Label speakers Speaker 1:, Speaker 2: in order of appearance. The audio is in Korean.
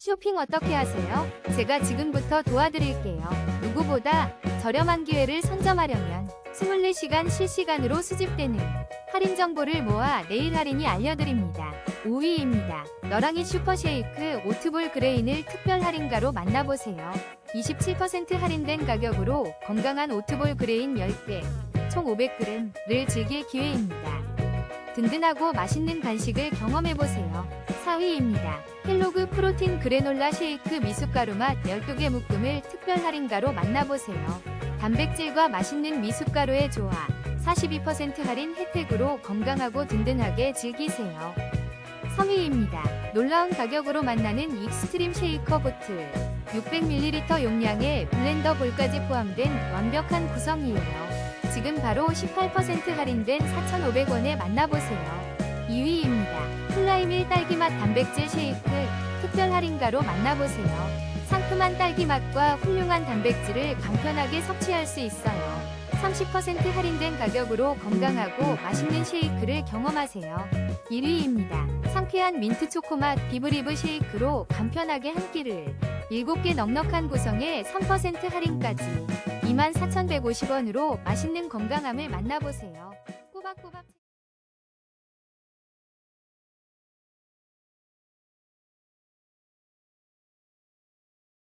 Speaker 1: 쇼핑 어떻게 하세요? 제가 지금부터 도와드릴게요. 누구보다 저렴한 기회를 선점하려면 24시간 실시간으로 수집되는 할인 정보를 모아 내일 할인이 알려드립니다. 5위입니다. 너랑이 슈퍼쉐이크 오트볼 그레인을 특별 할인가로 만나보세요. 27% 할인된 가격으로 건강한 오트볼 그레인 10개, 총 500g을 즐길 기회입니다. 든든하고 맛있는 간식을 경험해보세요. 4위입니다. 헬로그 프로틴 그래놀라 쉐이크 미숫가루 맛 12개 묶음을 특별 할인가로 만나보세요. 단백질과 맛있는 미숫가루의 조화, 42% 할인 혜택으로 건강하고 든든하게 즐기세요. 3위입니다. 놀라운 가격으로 만나는 익스트림 쉐이커 보트. 600ml 용량의 블렌더 볼까지 포함된 완벽한 구성이에요. 지금 바로 18% 할인된 4,500원에 만나보세요. 2위입니다. 플라이밀 딸기맛 단백질 쉐이크 특별 할인가로 만나보세요. 상큼한 딸기 맛과 훌륭한 단백질을 간편하게 섭취할 수 있어요. 30% 할인된 가격으로 건강하고 맛있는 쉐이크를 경험하세요. 1위입니다. 상쾌한 민트 초코맛 비브리브 쉐이크로 간편하게 한 끼를 7개 넉넉한 구성에 3% 할인까지 24,150원으로 맛있는 건강함을 만나보세요. 꼬박꼬박